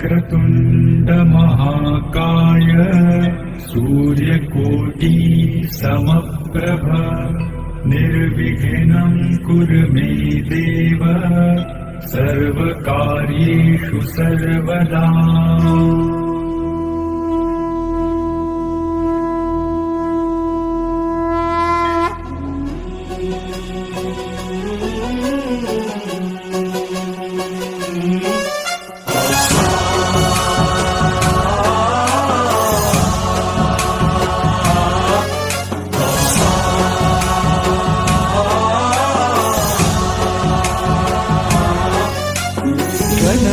वक्रतुण्डमहाकाय सूर्यकोटि समप्रभ निर्विघ्नं कुरु मे देव सर्वकार्येषु सर्वदा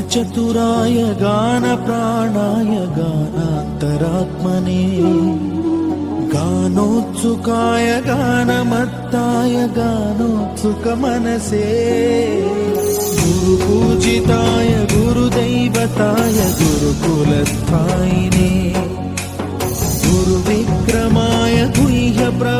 गानचतुराय गानप्राणाय गानान्तरात्मने गानोत्सुकाय गानमत्ताय गानोत्सुकमनसे गुरुपूजिताय गुरुदैवताय गुरुकुलस्थायिने गुरुविक्रमाय गुह्यप्रवराय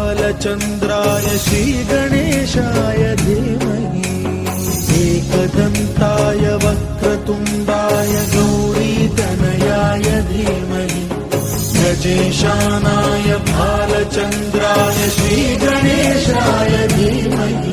भालचन्द्राय श्रीगणेशाय धीमहि एकदन्ताय वक्रतुण्डाय गौरीतनयाय धीमहि गजेशानाय भालचन्द्राय श्रीगणेशाय धीमहि